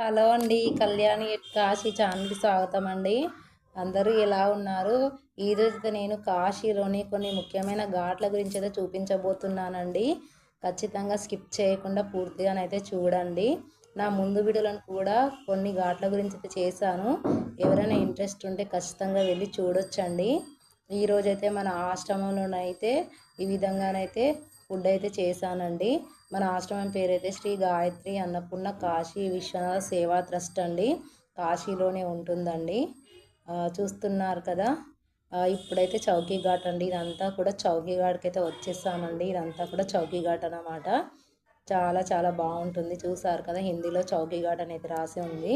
Hello అండి కళ్యాణి కాశీ ఛానల్కి స్వాగతం అండి అందరూ ఎలా ఉన్నారు? ఈరోజు నేను కాశీలోని కొన్ని ముఖ్యమైన ఘాట్ల గురించి అయితే చూపించబోతున్నానండి. ఖచ్చితంగా స్కిప్ చేయకుండా పూర్తిగానైతే చూడండి. నా ముందు వీడియోలను కూడా కొన్ని ఘాట్ల గురించి అయితే చేశాను. ఎవరైనా ఇంట్రెస్ట్ ఉంటే ఖచ్చితంగా వెళ్ళి చూడొచ్చండి. ఈరోజైతే మన ఆశ్రమంలోనైతే ఈ విధంగానైతే ఫుడ్ అయితే చేశానండి. మన ఆశ్రమం పేరైతే శ్రీ గాయత్రి అన్నపూర్ణ కాశీ విశ్వనాథ సేవా ట్రస్ట్ అండి. కాశీలోనే ఉంటుందండి. చూస్తున్నారు కదా. ఇప్పుడైతే చౌకీ ఘాట్ అండి. ఇదంతా కూడా చౌకీ ఘాట్కి అయితే వచ్చేసామండి. ఇదంతా కూడా చౌకీ ఘాట్ అన్నమాట. చాలా చాలా బాగుంటుంది. చూసారు కదా హిందీలో చౌకీ ఘాట్ అనేది రాసి ఉంది.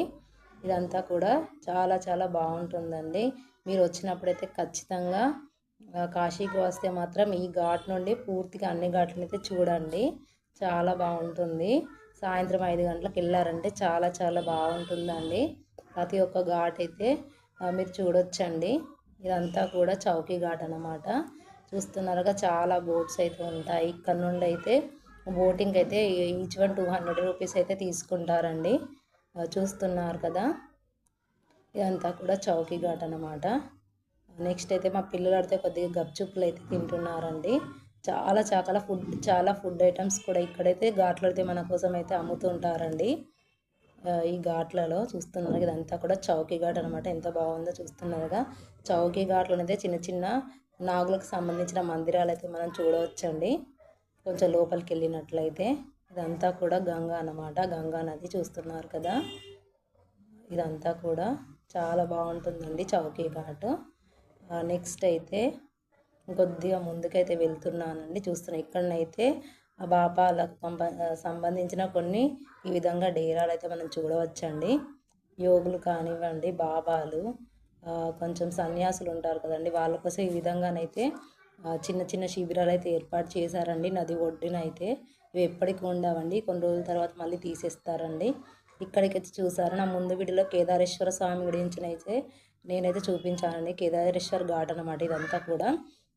ఇదంతా కూడా చాలా చాలా బాగుంటుందండి. మీరు వచ్చినప్పుడైతే ఖచ్చితంగా కాశీకి వస్తే మాత్రం ఈ ఘాట్ నుండి పూర్తిగా అన్ని ఘాట్లను అయితే చూడండి. చాలా బాగుంటుంది. సాయంత్రం ఐదు గంటలకు వెళ్ళారంటే చాలా చాలా బాగుంటుందండి. ప్రతి ఒక్క ఘాట్ అయితే మీరు చూడొచ్చండి. ఇదంతా కూడా చౌకీ ఘాట్ అనమాట చూస్తున్నారుగా చాలా బోట్స్ అయితే ఉంటాయి. ఇక్కడ నుండి అయితే బోటింగ్ అయితే each one two hundred rupees అయితే తీసుకుంటారండి. చూస్తున్నారు కదా? ఇదంతా కూడా చౌకీ ఘాట్ అనమాట నెక్స్ట్ అయితే మా పిల్లలు ఆడితే కొద్దిగా గప్చుప్పులు అయితే తింటున్నారండి. చాలా చాలా ఫుడ్ చాలా ఫుడ్ ఐటమ్స్ కూడా ఇక్కడైతే ఘాట్లో అయితే మన కోసం అయితే అమ్ముతుంటారండి ఈ ఘాట్లలో చూస్తున్నారు ఇదంతా కూడా చౌకీ ఘాట్ అనమాట ఎంత బాగుందో చూస్తున్నారుగా చౌకీ ఘాట్లో అయితే చిన్న చిన్న నాగులకు సంబంధించిన మందిరాలు అయితే మనం చూడవచ్చండి. కొంచెం లోపలికి వెళ్ళినట్లయితే ఇదంతా కూడా గంగా అన్నమాట. గంగా నది చూస్తున్నారు కదా. ఇదంతా కూడా చాలా బాగుంటుందండి చౌకీ ఘాట్. నెక్స్ట్ అయితే కొద్దిగా ముందుకైతే వెళ్తున్నానండి. చూస్తున్నా ఇక్కడనైతే ఆ బాబాలకు సంబంధించిన కొన్ని ఈ విధంగా డేరాలు అయితే మనం చూడవచ్చండి. యోగులు కానివ్వండి బాబాలు కొంచెం సన్యాసులు ఉంటారు కదండి. వాళ్ళ కోసం ఈ విధంగానైతే చిన్న చిన్న శిబిరాలు అయితే ఏర్పాటు చేశారండి. నది ఒడ్డున అయితే ఇవి ఎప్పటికి ఉండవండి. కొన్ని రోజుల తర్వాత మళ్ళీ తీసేస్తారండి. ఇక్కడికి వచ్చి చూసారు నా ముందు వీడియోలో కేదారేశ్వర స్వామి గురించి అయితే నేనైతే చూపించానండి. కేదారేశ్వర ఘాట్ అనమాట ఇదంతా కూడా.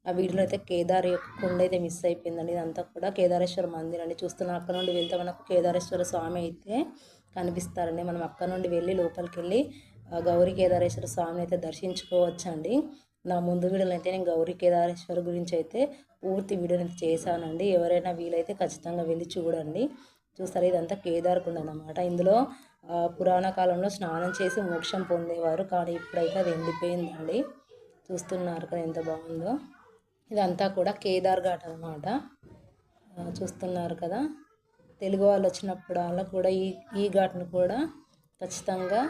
ఆ వీడియోలో అయితే కేదార్ యొక్క కుండ అయితే మిస్ అయిపోయిందండి ఇదంతా కూడా. కేదారేశ్వర మందిర్ అండి చూస్తున్న అక్కడ నుండి వెళ్తే మనకు కేదారేశ్వర స్వామి అయితే కనిపిస్తారండి. మనం అక్కడ నుండి వెళ్ళి లోపలికి వెళ్ళి గౌరీ కేదారేశ్వర స్వామిని అయితే దర్శించుకోవచ్చండి. నా ముందు వీడియోలో అయితే నేను గౌరీ కేదారేశ్వర గురించి అయితే పూర్తి వీడియోని చేశానండి. ఎవరైనా వీలైతే ఖచ్చితంగా వెళ్ళి చూడండి. చూస్తారు. ఇదంతా కేదార్ కొండ అనమాట ఇందులో పురాణ కాలంలో స్నానం చేసి మోక్షం పొందేవారు. కానీ ఇప్పుడైతే అది ఎండిపోయిందండి. చూస్తున్నారు కదా ఎంత బాగుందో. ఇదంతా కూడా కేదార్ ఘాట్ అనమాట చూస్తున్నారు కదా. తెలుగు వాళ్ళు వచ్చినప్పుడు అలా కూడా ఈ ఈ ఘాట్ను కూడా ఖచ్చితంగా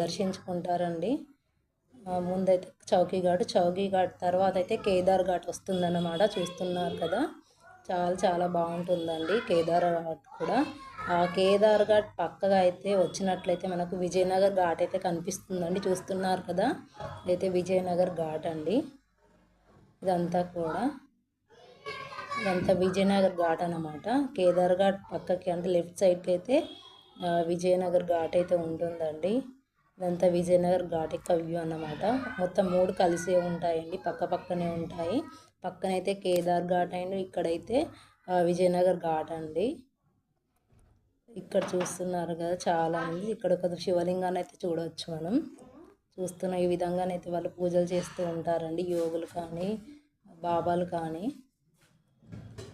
దర్శించుకుంటారండి. ముందైతే చౌకీ ఘాట్ చౌకీ ఘాట్ తర్వాత అయితే కేదార్ ఘాట్ వస్తుందన్నమాట. చూస్తున్నారు కదా. చాలా చాలా బాగుంటుందండి. కేదార్ ఘాట్ కూడా. ఆ కేదార్ ఘాట్ పక్కగా అయితే వచ్చినట్లయితే మనకు విజయనగర్ ఘాట్ అయితే కనిపిస్తుందండి. చూస్తున్నారు కదా? అయితే విజయనగర్ ఘాట్ అండి. ఇదంతా కూడా ఇదంతా విజయనగర్ ఘాట్ అనమాట కేదార్ ఘాట్ పక్కకి అంటే లెఫ్ట్ సైడ్కి అయితే విజయనగర్ ఘాట్ అయితే ఉంటుందండి. ఇదంతా విజయనగర్ ఘాట్ యొక్క వ్యూ అన్నమాట. మొత్తం మూడు కలిసే ఉంటాయండి. పక్క పక్కనే ఉంటాయి. పక్కనైతే కేదార్ ఘాట్ అండ్ ఇక్కడైతే విజయనగర్ ఘాట్ అండి. ఇక్కడ చూస్తున్నారు కదా చాలామంది. ఇక్కడ ఒక శివలింగాన్ని అయితే చూడవచ్చు మనం. చూస్తున్న ఈ విధంగానైతే వాళ్ళు పూజలు చేస్తూ ఉంటారండి. యోగులు కానీ బాబాలు కానీ.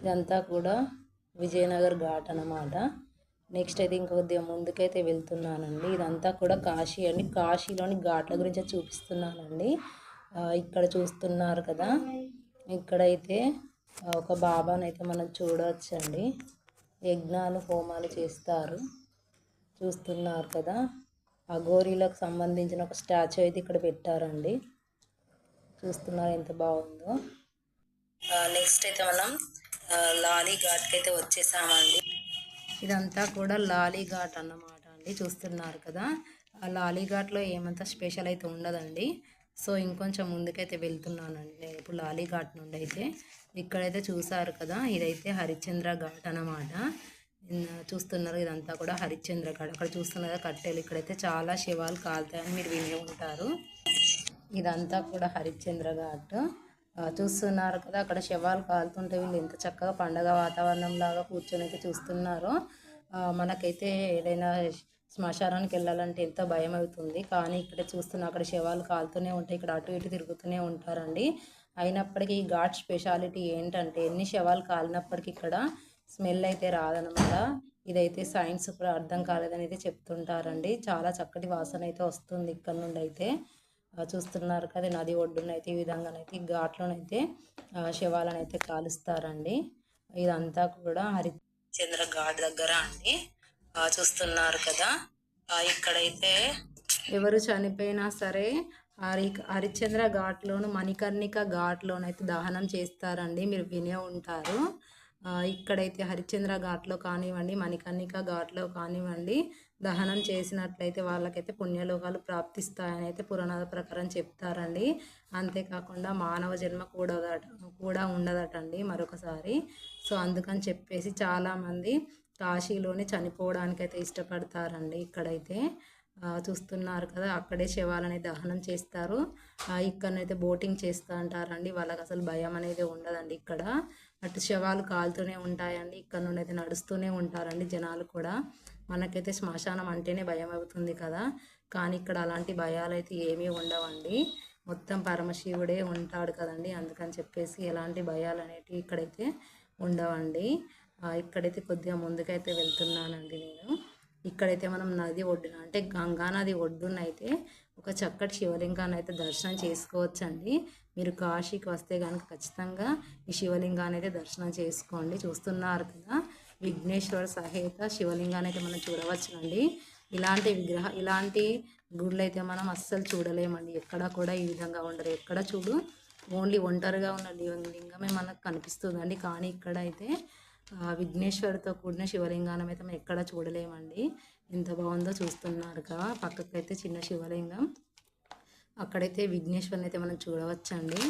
ఇదంతా కూడా విజయనగర్ ఘాట్ అనమాట నెక్స్ట్ అయితే ఇంకొద్దిగా ముందుకైతే వెళ్తున్నానండి. ఇదంతా కూడా కాశీ అండి. కాశీలోని ఘాట్ల గురించి చూపిస్తున్నానండి. ఇక్కడ చూస్తున్నారు కదా. ఇక్కడైతే ఒక బాబాని అయితే మనం చూడవచ్చండి యజ్ఞాలు హోమాలు చేస్తారు. చూస్తున్నారు కదా. అఘోరీలకు సంబంధించిన ఒక స్టాచ్యూ అయితే ఇక్కడ పెట్టారండి. చూస్తున్నారు ఎంత బాగుందో. నెక్స్ట్ అయితే మనం లాలీ ఘాట్కి అయితే వచ్చేసామండి. ఇదంతా కూడా లాలీ ఘాట్ అన్నమాట అండి. చూస్తున్నారు కదా. ఆ లాలీ ఘాట్లో ఏమంత స్పెషల్ అయితే ఉండదండి. సో ఇంకొంచెం ముందుకైతే వెళ్తున్నానండి. ఇప్పుడు లాలీ ఘాట్ నుండి అయితే ఇక్కడైతే చూసారు కదా ఇదైతే హరిశ్చంద్ర ఘాట్ అన్నమాట. చూస్తున్నారు ఇదంతా కూడా హరిశ్చంద్ర ఘాట్. అక్కడ చూస్తున్నారు కట్టెలు ఇక్కడైతే చాలా శివాలు కాలుతాయని మీరు వినే ఉంటారు. ఇదంతా కూడా హరిశ్చంద్ర ఘాట్. చూస్తున్నారు కదా అక్కడ శవాలు కాలుతుంటే వీళ్ళు ఎంత చక్కగా పండగ వాతావరణం లాగా కూర్చొని అయితే చూస్తున్నారు. మనకైతే ఏదైనా శ్మశానానికి వెళ్ళాలంటే ఎంత భయం అవుతుంది కానీ ఇక్కడ చూస్తున్న అక్కడ శవాలు కాలుతూనే ఉంటాయి. ఇక్కడ అటు ఇటు తిరుగుతూనే ఉంటారండి. అయినప్పటికీ ఈ ఘాట్ స్పెషాలిటీ ఏంటంటే ఎన్ని శవాలు కాలినప్పటికీ ఇక్కడ స్మెల్ అయితే రాదనమాట. ఇదైతే సైన్స్ కూడా అర్థం కాలేదని అయితే చెప్తుంటారండి. చాలా చక్కటి వాసన అయితే వస్తుంది ఇక్కడ నుండి అయితే చూస్తున్నారు కదా నది ఒడ్డునైతే ఈ విధంగానైతే ఈ ఘాట్లోనైతే శవాలను అయితే కాలుస్తారండి. ఇదంతా కూడా హరిశ్చంద్ర ఘాట్ దగ్గర అండి. చూస్తున్నారు కదా. ఇక్కడైతే ఎవరు చనిపోయినా సరే హరి హరిశ్చంద్ర ఘాట్లోను మణికర్ణిక ఘాట్లోనైతే దహనం చేస్తారండి. మీరు వినే ఉంటారు. ఇక్కడైతే హరిశ్చంద్ర ఘాట్లో కానివ్వండి మణికర్ణిక ఘాట్లో కానివ్వండి దహనం చేసినట్లయితే వాళ్ళకైతే పుణ్యలోకాలు ప్రాప్తిస్తాయని అయితే పురాణాల ప్రకారం చెప్తారండి. అంతేకాకుండా మానవ జన్మ కూడా కూడా ఉండదటండి మరొకసారి. సో అందుకని చెప్పేసి చాలామంది కాశీలోనే చనిపోవడానికి అయితే ఇష్టపడతారండి ఇక్కడైతే. చూస్తున్నారు కదా అక్కడే శవాలని దహనం చేస్తారు. ఇక్కడనైతే బోటింగ్ చేస్తూ అంటారండి. వాళ్ళకి అసలు భయం అనేది ఉండదండి ఇక్కడ. అటు శవాలు కాలుతూనే ఉంటాయండి ఇక్కడ నుండి అయితే నడుస్తూనే ఉంటారండి జనాలు కూడా. మనకైతే శ్మశానం అంటేనే భయం అవుతుంది కదా. కానీ ఇక్కడ అలాంటి భయాలు అయితే ఏమీ ఉండవండి. మొత్తం పరమశివుడే ఉంటాడు కదండి అందుకని చెప్పేసి ఎలాంటి భయాలు అనేటివి ఇక్కడైతే ఉండవండి. ఇక్కడైతే కొద్దిగా ముందుకైతే వెళ్తున్నానండి నేను. ఇక్కడైతే మనం నది ఒడ్డున అంటే గంగా నది ఒడ్డున అయితే ఒక చక్కటి శివలింగాన్ని అయితే దర్శనం చేసుకోవచ్చండి. మీరు కాశీకి వస్తే కనుక ఖచ్చితంగా ఈ శివలింగాన్ని అయితే దర్శనం చేసుకోండి. చూస్తున్నారు కదా విఘ్నేశ్వర సహేత శివలింగాన్ని అయితే మనం చూడవచ్చునండి. ఇలాంటి విగ్రహ ఇలాంటి గుళ్ళు అయితే మనం అస్సలు చూడలేమండి. ఎక్కడ కూడా ఈ విధంగా ఉండరు. ఎక్కడ చూడు ఓన్లీ ఒంటరిగా ఉన్న లింగమే మనకు కనిపిస్తుందండి. కానీ ఇక్కడ అయితే విఘ్నేశ్వరుతో కూడిన శివలింగానం అయితే మనం ఎక్కడ చూడలేమండి. ఎంత బాగుందో చూస్తున్నారుగా. పక్కకైతే చిన్న శివలింగం. అక్కడైతే విఘ్నేశ్వరుని అయితే మనం చూడవచ్చండి.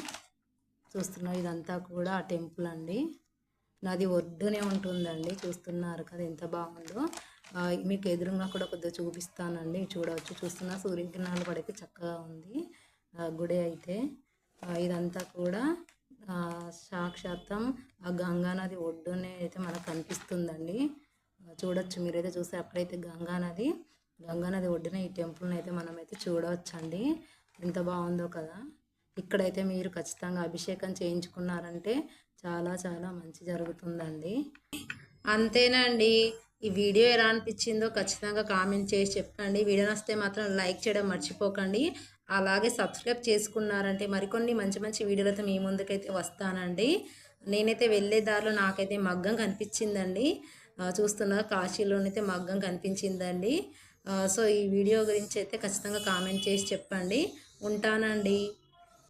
చూస్తున్నాం ఇదంతా కూడా ఆ టెంపుల్ అండి. నది ఒడ్డునే ఉంటుందండి. చూస్తున్నారు కదా ఎంత బాగుందో. మీకు ఎదురుగా కూడా కొద్దిగా చూపిస్తానండి. చూడవచ్చు. చూస్తున్నా సూర్యకిరణాలు పడితే చక్కగా ఉంది. ఆ, గుడి అయితే. ఇదంతా కూడా సాక్షాత్తం ఆ గంగా నది ఒడ్డునే అయితే మనకు కనిపిస్తుందండి. చూడవచ్చు చూడొచ్చు మీరైతే చూస్తే అక్కడైతే గంగా నది గంగా నది ఒడ్డున ఈ టెంపుల్ని అయితే మనమైతే చూడవచ్చండి. ఎంత బాగుందో కదా. ఇక్కడైతే మీరు ఖచ్చితంగా అభిషేకం చేయించుకున్నారంటే చాలా చాలా మంచి జరుగుతుందండి. అంతేనండి. ఈ వీడియో ఎలా అనిపించిందో ఖచ్చితంగా కామెంట్ చేసి చెప్పండి. వీడియో నస్తే మాత్రం లైక్ చేయడం మర్చిపోకండి. అలాగే సబ్స్క్రైబ్ చేసుకున్నారంటే మరికొన్ని మంచి మంచి వీడియోలతో మీ ముందుకైతే వస్తానండి. నేనైతే వెళ్ళే దారిలో నాకైతే మగ్గం కనిపించిందండి. చూస్తున్న కాశీలోనైతే మగ్గం కనిపించిందండి. సో ఈ వీడియో గురించి అయితే ఖచ్చితంగా కామెంట్ చేసి చెప్పండి. ఉంటానండి.